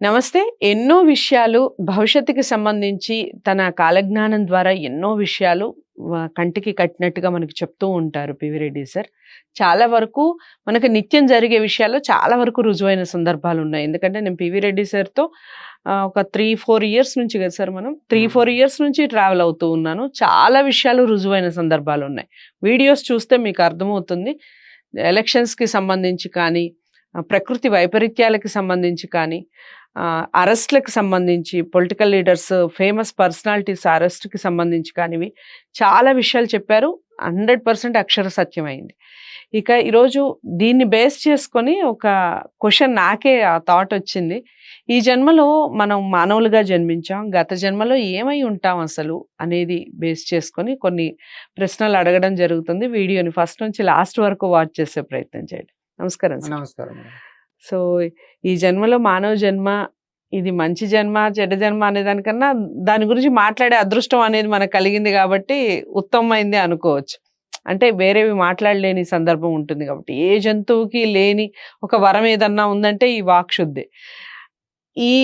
నమస్తే. ఎన్నో విషయాలు భవిష్యత్తుకి సంబంధించి తన కాలజ్ఞానం ద్వారా ఎన్నో విషయాలు కంటికి కట్టినట్టుగా మనకి చెప్తూ ఉంటారు పివి రెడ్డి సార్. చాలా వరకు మనకు నిత్యం జరిగే విషయాల్లో చాలా వరకు రుజువైన సందర్భాలు ఉన్నాయి. ఎందుకంటే నేను పివి రెడ్డి సార్తో ఒక త్రీ ఫోర్ ఇయర్స్ నుంచి కదా సార్ మనం? త్రీ. ఫోర్ ఇయర్స్ నుంచి ట్రావెల్ అవుతూ ఉన్నాను. చాలా విషయాలు రుజువైన సందర్భాలు ఉన్నాయి. వీడియోస్ చూస్తే మీకు అర్థమవుతుంది. ఎలక్షన్స్కి సంబంధించి కానీ ప్రకృతి వైపరీత్యాలకి సంబంధించి కానీ అరెస్ట్లకు సంబంధించి పొలిటికల్ లీడర్స్ ఫేమస్ పర్సనాలిటీస్ అరెస్ట్కి సంబంధించి కానివి చాలా విషయాలు చెప్పారు. హండ్రెడ్ పర్సెంట్ అక్షర సత్యమైంది. ఇక ఈరోజు దీన్ని బేస్ చేసుకొని ఒక క్వశ్చన్ నాకే ఆ థాట్ వచ్చింది. ఈ జన్మలో మనం మానవులుగా జన్మించాం. గత జన్మలో ఏమై ఉంటాం అసలు అనేది బేస్ చేసుకొని కొన్ని ప్రశ్నలు అడగడం జరుగుతుంది. వీడియోని ఫస్ట్ నుంచి లాస్ట్ వరకు వాచ్ చేసే ప్రయత్నం చేయండి. నమస్కారం నమస్కారం. సో ఈ జన్మలో మానవ జన్మ ఇది మంచి జన్మ చెడ్డ జన్మ అనే దానికన్నా దాని గురించి మాట్లాడే అదృష్టం అనేది మనకు కలిగింది కాబట్టి ఉత్తమమైంది అనుకోవచ్చు. అంటే వేరేవి మాట్లాడలేని సందర్భం ఉంటుంది కాబట్టి ఏ జంతువుకి లేని ఒక వరం ఏదన్నా ఉందంటే ఈ వాక్శుద్ధి ఈ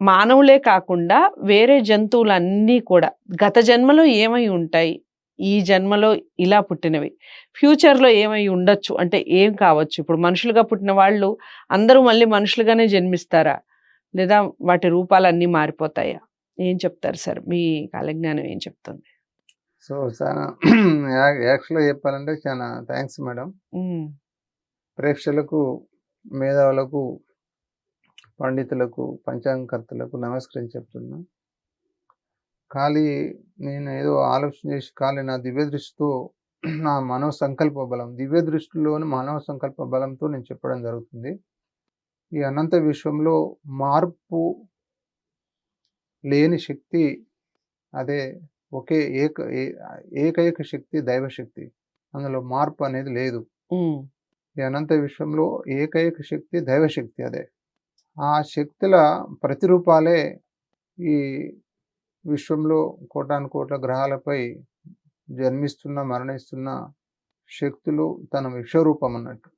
మానవులే కాకుండా వేరే జంతువులన్నీ కూడా గత జన్మలో ఏమై ఉంటాయి? ఈ జన్మలో ఇలా పుట్టినవి. ఫ్యూచర్లో ఏమై ఉండొచ్చు? అంటే ఏం కావచ్చు? ఇప్పుడు మనుషులుగా పుట్టిన వాళ్ళు అందరూ మళ్ళీ మనుషులుగానే జన్మిస్తారా? లేదా వాటి రూపాలు అన్నీ మారిపోతాయా? ఏం చెప్తారు సార్? మీ కాలజ్ఞానం ఏం చెప్తుంది? సో చాలా యాక్చువల్గా చెప్పాలంటే చాలా థ్యాంక్స్ మేడం. ప్రేక్షకులకు మేధావులకు పండితులకు పంచాంగకర్తలకు నమస్కరించి చెప్తున్నా. ఖాళీ నేను ఏదో ఆలోచన చేసి ఖాళీ నా దివ్య దృష్టితో నా మనో సంకల్ప బలం దివ్య దృష్టిలోని మనో సంకల్ప బలంతో నేను చెప్పడం జరుగుతుంది. ఈ అనంత విశ్వంలో మార్పు లేని శక్తి అదే ఒకే ఏక ఏ- ఏకైక శక్తి దైవశక్తి. అందులో మార్పు అనేది లేదు. ఈ అనంత విశ్వంలో ఏకైక శక్తి దైవశక్తి అదే. ఆ శక్తుల ప్రతిరూపాలే ఈ విశ్వంలో కోటాను కోట్ల గ్రహాలపై జన్మిస్తున్న మరణిస్తున్న శక్తులు తన విశ్వరూపం అన్నట్టు.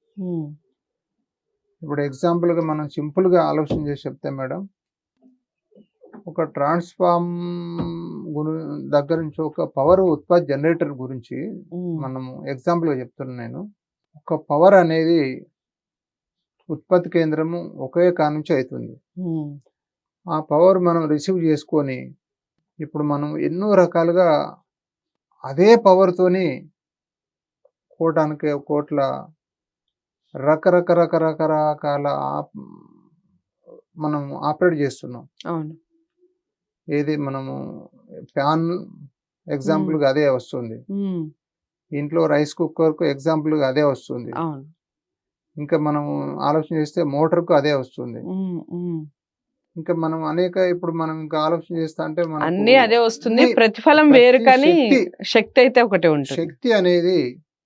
ఇప్పుడు ఎగ్జాంపుల్గా మనం సింపుల్గా ఆలోచన చేసి చెప్తే మేడం ఒక ట్రాన్స్ఫార్మ్ గురి దగ్గర నుంచి ఒక పవర్ ఉత్పత్తి జనరేటర్ గురించి మనము ఎగ్జాంపుల్గా చెప్తున్నాను నేను. ఒక పవర్ అనేది ఉత్పత్తి కేంద్రము ఒకే కాడ నుంచి అవుతుంది ఆ పవర్ మనం రిసీవ్ చేసుకొని ఇప్పుడు మనం ఎన్నో రకాలుగా అదే పవర్తోని కోటానికి కోట్ల రకరక రకరకరకాల ఆప్- మనం ఆపరేట్ చేస్తున్నాం. అవును. ఏది మనము ఫ్యాన్ ఎగ్జాంపుల్గా అదే వస్తుంది. ఇంట్లో రైస్ కుక్కర్కు ఎగ్జాంపుల్గా అదే వస్తుంది. ఇంకా మనం ఆలోచన చేస్తే మోటార్కు అదే వస్తుంది. ఇంకా మనం అనేక ఇప్పుడు మనం ఇంకా ఆలోచన చేస్తా అంటే అన్నీ అదే వస్తుంది. ప్రతిఫలం ప్రతి వేరు కానీ శక్తి- అయితే ఒకటే ఉంటుంది. శక్తి అనేది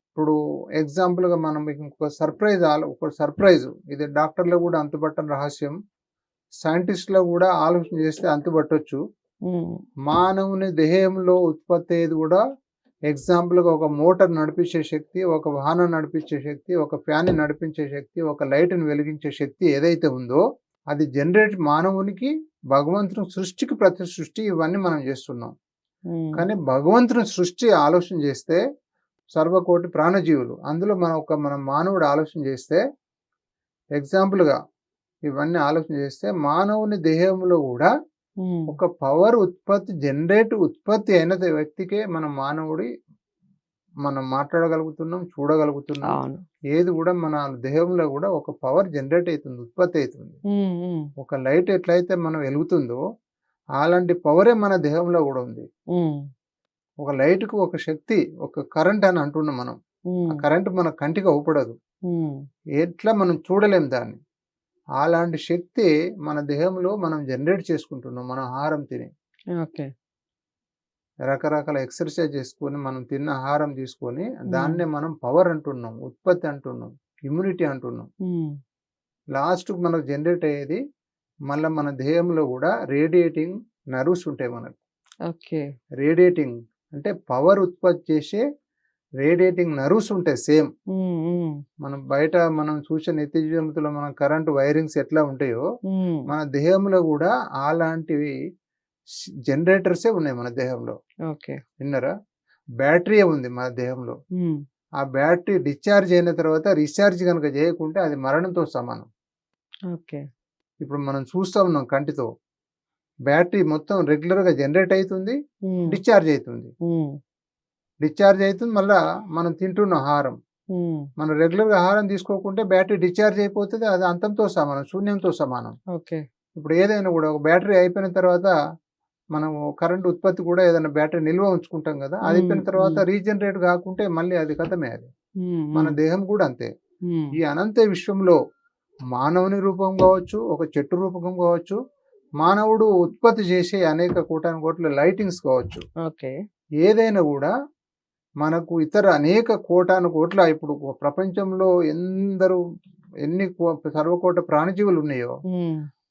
ఇప్పుడు ఎగ్జాంపుల్గా మనం ఇంకొక సర్ప్రైజ్ ఒక సర్ప్రైజ్ ఇది డాక్టర్లో కూడా అంతుపట్టని రహస్యం. సైంటిస్ట్లో కూడా ఆలోచన చేస్తే అంతుపట్టొచ్చు. మానవుని దేహంలో ఉత్పత్తి అయ్యేది కూడా ఎగ్జాంపుల్గా ఒక మోటార్ నడిపించే శక్తి ఒక వాహనం నడిపించే శక్తి ఒక ఫ్యాన్ నడిపించే శక్తి ఒక లైట్ని వెలిగించే శక్తి ఏదైతే ఉందో అది జనరేట్ మానవునికి భగవంతుని సృష్టికి ప్రతి సృష్టి ఇవన్నీ మనం చేస్తున్నాం. కానీ భగవంతుని సృష్టి ఆలోచన చేస్తే సర్వకోటి ప్రాణజీవులు. అందులో మనం ఒక మన మానవుడు ఆలోచన చేస్తే ఎగ్జాంపుల్గా ఇవన్నీ ఆలోచన చేస్తే మానవుని దేహంలో కూడా ఒక పవర్ ఉత్పత్తి జనరేట్ ఉత్పత్తి అయిన వ్యక్తికే మన మానవుడి మనం మాట్లాడగలుగుతున్నాం చూడగలుగుతున్నాం. ఏది కూడా మన దేహంలో కూడా ఒక పవర్ జనరేట్ అవుతుంది ఉత్పత్తి అవుతుంది. ఒక లైట్ ఎట్లయితే మనం వెలుగుతుందో అలాంటి పవరే మన దేహంలో కూడా ఉంది. ఒక లైట్కు ఒక శక్తి ఒక కరెంట్ అని అంటున్నాం మనం. కరెంట్ మన కంటికి అవుపడదు. ఎట్లా మనం చూడలేం దాన్ని? అలాంటి శక్తి మన దేహంలో మనం జనరేట్ చేసుకుంటున్నాం మన ఆహారం తిని. ఓకే. రకరకాల ఎక్సర్సైజ్ చేసుకొని మనం తిన్న ఆహారం తీసుకొని దాన్నే మనం పవర్ అంటున్నాం ఉత్పత్తి అంటున్నాం ఇమ్యూనిటీ అంటున్నాం. ఉమ్, లాస్ట్కి మనకు జనరేట్ అయ్యేది మళ్ళీ మన దేహంలో కూడా రేడియేటింగ్ నర్వ్స్ ఉంటాయి మనకు. ఓకే. రేడియేటింగ్ అంటే పవర్ ఉత్పత్తి చేసే రేడియేటింగ్ నర్వ్స్ ఉంటాయి సేమ్ మనం బయట మనం చూసే నిత్యజీవితంలో మన కరెంట్ వైరింగ్స్ ఎట్లా ఉంటాయో మన దేహంలో కూడా అలాంటివి జనరేటర్సే ఉన్నాయి మన దేహంలో. ఓకే. విన్నారా? బ్యాటరీ ఉంది మన దేహంలో. ఆ బ్యాటరీ డిశ్చార్జ్ అయిన తర్వాత రీఛార్జ్ కనుక చేయకుంటే అది మరణంతో సమానం. ఓకే. ఇప్పుడు మనం చూస్తా ఉన్నాం కంటితో. బ్యాటరీ మొత్తం రెగ్యులర్గా జనరేట్ అవుతుంది డిశ్చార్జ్ అవుతుంది డిశ్చార్జ్ అవుతుంది మళ్ళా మనం తింటున్న ఆహారం మనం రెగ్యులర్గా ఆహారం తీసుకోకుంటే బ్యాటరీ డిశ్చార్జ్ అయిపోతుంది అది అంతంతో సమానం శూన్యంతో సమానం. ఓకే. ఇప్పుడు ఏదైనా కూడా ఒక బ్యాటరీ అయిపోయిన తర్వాత మనము కరెంట్ ఉత్పత్తి కూడా ఏదైనా బ్యాటరీ నిల్వ ఉంచుకుంటాం కదా అది అయిపోయిన తర్వాత. రీజనరేట్ కాకుంటే మళ్ళీ అది కథమే అది. మన దేహం కూడా అంతే. ఈ అనంత విశ్వంలో మానవుని రూపం కావచ్చు ఒక చెట్టు రూపం కావచ్చు మానవుడు ఉత్పత్తి చేసే అనేక కోటాను కోట్ల లైటింగ్స్ కావచ్చు. ఓకే. ఏదైనా కూడా మనకు ఇతర అనేక కోటాను కోట్ల ఇప్పుడు ప్రపంచంలో ఎందరూ ఎన్ని సర్వకోట ప్రాణజీవులు ఉన్నాయో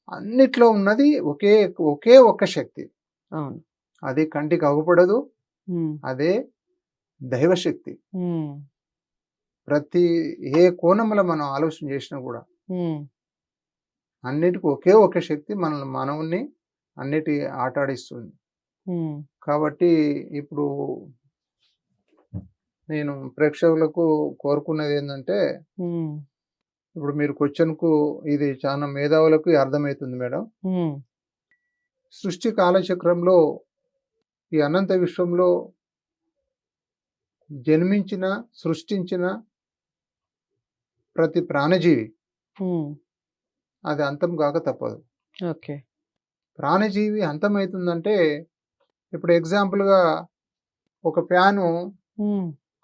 అన్నిట్లో ఉన్నది ఒకే ఒకే ఒక్క శక్తి. అవును. అది కంటికి అగుపడదు. అదే దైవశక్తి. ప్రతి ఏ కోణంలో మనం ఆలోచన చేసినా కూడా అన్నిటికీ ఒకే ఒక శక్తి మనల్ని మానవుని అన్నిటి ఆటాడిస్తుంది. కాబట్టి ఇప్పుడు నేను ప్రేక్షకులకు కోరుకున్నది ఏంటంటే ఇప్పుడు మీరు క్వశ్చన్కు ఇది చాలా మేధావులకు అర్థమవుతుంది మేడం. సృష్టి కాలచక్రంలో ఈ అనంత విశ్వంలో జన్మించిన సృష్టించిన ప్రతి ప్రాణజీవి. అది అంతం కాక తప్పదు. ఓకే. ప్రాణజీవి అంతమవుతుందంటే ఇప్పుడు ఎగ్జాంపుల్గా ఒక ఫ్యాను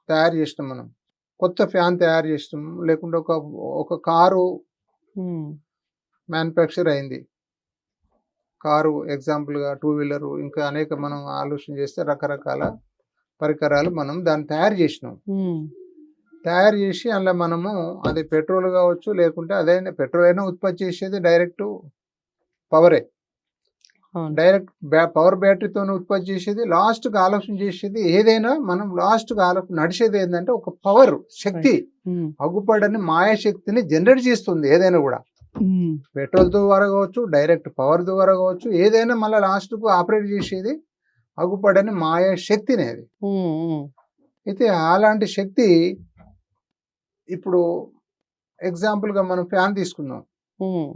తయారు చేసినాం మనం. కొత్త ఫ్యాన్ తయారు చేసినాం. లేకుంటే ఒక ఒక కారు మ్యానుఫ్యాక్చర్ అయింది. కారు ఎగ్జాంపుల్గా టూ వీలరు ఇంకా అనేక మనం ఆలోచన చేస్తే రకరకాల పరికరాలు మనం దాన్ని తయారు చేసినాం. తయారు చేసి అందులో మనము అది పెట్రోల్ కావచ్చు లేకుంటే అదైనా పెట్రోల్ అయినా ఉత్పత్తి చేసేది డైరెక్ట్ పవరే. డైరెక్ట్ పవర్ బ్యాటరీతో ఉత్పత్తి చేసేది లాస్ట్కి ఆలోచన చేసేది ఏదైనా మనం లాస్ట్కి ఆలోచన నడిచేది ఏంటంటే ఒక పవర్ శక్తి. ఉమ్, అగ్గుపడని మాయాశక్తిని జనరేట్ చేస్తుంది ఏదైనా కూడా. పెట్రోల్ ద్వారా కావచ్చు డైరెక్ట్ పవర్ ద్వారా కావచ్చు ఏదైనా మళ్ళీ లాస్ట్కు ఆపరేట్ చేసేది అగ్గుపడని మాయా శక్తినే అది. ఉమ్, ఉమ్, అయితే అలాంటి శక్తి ఇప్పుడు ఎగ్జాంపుల్గా మనం ఫ్యాన్ తీసుకుందాం. ఉమ్,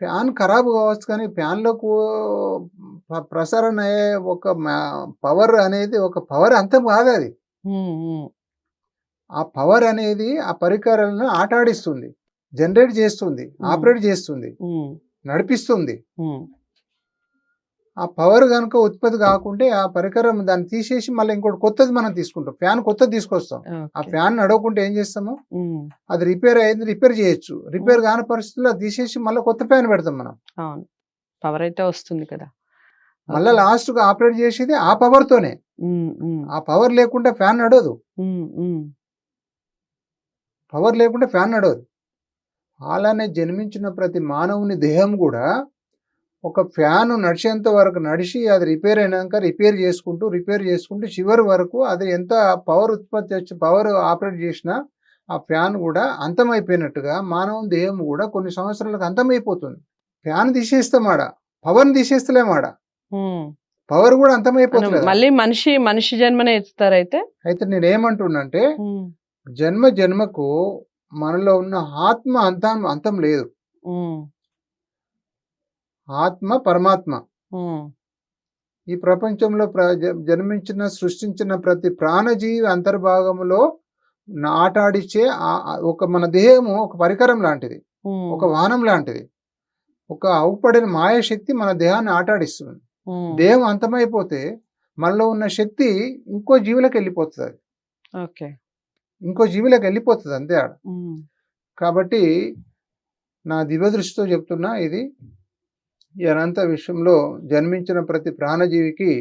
ఫ్యాన్ ఖరాబ్ కావచ్చు కానీ ఫ్యాన్లకు ప్ర- ప్రసరణ అయ్యే ఒక పవర్ అనేది ఒక పవర్ అంతం కాదు అది. ఆ పవర్ అనేది ఆ పరికరాలను ఆటాడిస్తుంది. జనరేట్ చేస్తుంది. ఆపరేట్ చేస్తుంది నడిపిస్తుంది. ఆ పవర్ కనుక ఉత్పత్తి కాకుంటే ఆ పరికరం దాన్ని తీసేసి మళ్ళీ ఇంకోటి కొత్తది మనం తీసుకుంటాం. ఫ్యాన్ కొత్తది తీసుకొస్తాం. ఆ. ఫ్యాన్ నడవకుంటే ఏం చేస్తాము? అది రిపేర్ అయింది రిపేర్ చేయొచ్చు. రిపేర్ కాని పరిస్థితుల్లో తీసేసి మళ్ళీ కొత్త ఫ్యాన్ పెడతాం మనం. పవర్ అయితే వస్తుంది కదా. మళ్ళీ. లాస్ట్గా ఆపరేట్ చేసేది ఆ పవర్ తోనే ఆ పవర్ లేకుండా ఫ్యాన్ నడవదు. పవర్ లేకుండా ఫ్యాన్ నడవదు. అలానే జన్మించిన ప్రతి మానవుని దేహం కూడా ఒక ఫ్యాన్ నడిచేంత వరకు నడిచి అది రిపేర్ అయినాక రిపేర్ చేసుకుంటూ రిపేర్ చేసుకుంటూ చివరి వరకు అది ఎంత పవర్ ఉత్పత్తి వచ్చి పవర్ ఆపరేట్ చేసినా ఆ ఫ్యాన్ కూడా అంతమైపోయినట్టుగా మానవుని దేహం కూడా కొన్ని సంవత్సరాలకు అంతమైపోతుంది. ఫ్యాన్ తీసేస్తామాడ పవర్ని తీసేస్తలేమాడ. పవర్ కూడా అంతమైపోతుంది మళ్ళీ మనిషి మనిషి జన్మనే ఎత్తుతారైతే అయితే నేను ఏమంటున్నంటే ఉమ్, జన్మ జన్మకు మనలో ఉన్న ఆత్మ అంతం అంతం లేదు. ఆత్మ పరమాత్మ. ఈ ప్రపంచంలో జన్మించిన సృష్టించిన ప్రతి ప్రాణజీవి అంతర్భాగంలో నాటాడిచ్చే ఆ- ఆ ఒక మన దేహము ఒక పరికరం లాంటిది. ఒక వాహనం లాంటిది. ఒక అవుపడిన మాయాశక్తి మన దేహాన్ని ఆటాడిస్తుంది. దేహం అంతమైపోతే మనలో ఉన్న శక్తి ఇంకో జీవులకు వెళ్ళిపోతుంది. ఓకే. ఇంకో జీవులకు వెళ్ళిపోతుంది అంతే ఆడ. కాబట్టి నా దివ్య దృష్టితో చెప్తున్నా ఇది. ఈ అనంత విశ్వంలో జన్మించిన ప్రతి ప్రాణజీవికి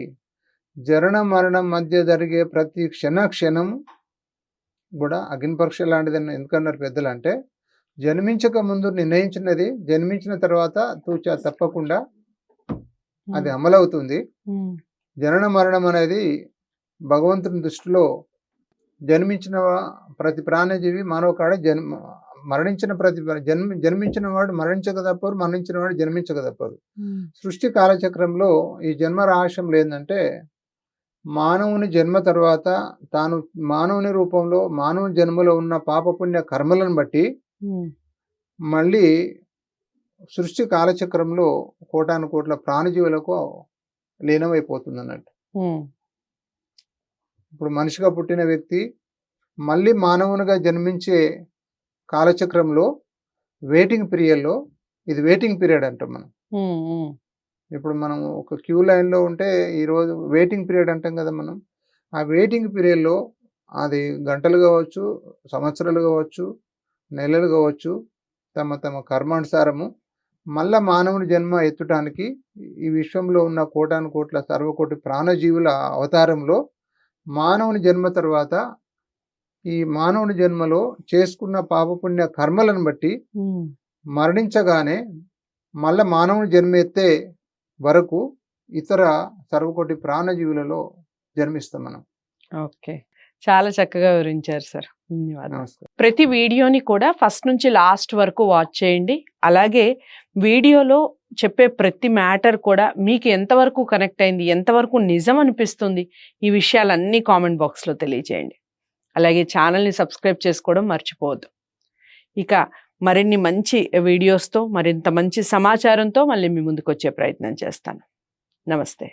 జరణ మరణం మధ్య జరిగే ప్రతి క్షణ క్షణం కూడా అగ్ని పరీక్ష లాంటిది ఎందుకన్నారు పెద్దలు అంటే జన్మించక ముందు నిర్ణయించినది జన్మించిన తర్వాత తూచా తప్పకుండా అది అమలవుతుంది. జనన మరణం అనేది భగవంతుని దృష్టిలో జన్మించిన ప్రతి ప్రాణజీవి మానవ కాడ జన్మ మరణించిన ప్రతి జన్మ జన్మించిన వాడు మరణించక తప్పరు మరణించిన వాడు జన్మించక తప్పదు సృష్టి కాలచక్రంలో ఈ జన్మ రహస్యం ఏంటంటే మానవుని జన్మ తర్వాత తాను మానవుని రూపంలో మానవుని జన్మలో ఉన్న పాపపుణ్య కర్మలను బట్టి మళ్ళీ సృష్టి కాలచక్రంలో కోటాను కోట్ల ప్రాణజీవులకు లీనమైపోతుంది అన్నట్టు ఇప్పుడు మనిషిగా పుట్టిన వ్యక్తి మళ్ళీ మానవునిగా జన్మించే కాలచక్రంలో వెయిటింగ్ పీరియడ్లో ఇది వెయిటింగ్ పీరియడ్ అంటాం మనం. ఇప్పుడు మనం ఒక క్యూ లైన్లో ఉంటే ఈరోజు వెయిటింగ్ పీరియడ్ అంటాం కదా మనం. ఆ వెయిటింగ్ పీరియడ్లో అది గంటలు కావచ్చు సంవత్సరాలు కావచ్చు నెలలు కావచ్చు తమ తమ కర్మానుసారము మళ్ళా మానవుని జన్మ ఎత్తడానికి ఈ విశ్వంలో ఉన్న కోటాను కోట్ల సర్వకోటి ప్రాణజీవుల అవతారంలో మానవుని జన్మ తర్వాత ఈ మానవుని జన్మలో చేసుకున్న పాపపుణ్య కర్మలను బట్టి. మరణించగానే మళ్ళా మానవుని జన్మ ఎత్తే వరకు ఇతర సర్వకోటి ప్రాణజీవులలో జన్మిస్తాం మనం. ఓకే. చాలా చక్కగా వివరించారు సార్. ధన్యవాదాలు. ప్రతి వీడియోని కూడా ఫస్ట్ నుంచి లాస్ట్ వరకు వాచ్ చేయండి. అలాగే వీడియోలో చెప్పే ప్రతి మ్యాటర్ కూడా మీకు ఎంతవరకు కనెక్ట్ అయింది ఎంతవరకు నిజం అనిపిస్తుంది ఈ విషయాలన్నీ కామెంట్ బాక్స్లో తెలియజేయండి. అలాగే ఛానల్ని సబ్స్క్రైబ్ చేసుకోవడం మర్చిపోవద్దు. ఇక మరిన్ని మంచి వీడియోస్తో మరింత మంచి సమాచారంతో మళ్ళీ మీ ముందుకు వచ్చే ప్రయత్నం చేస్తాను. నమస్తే.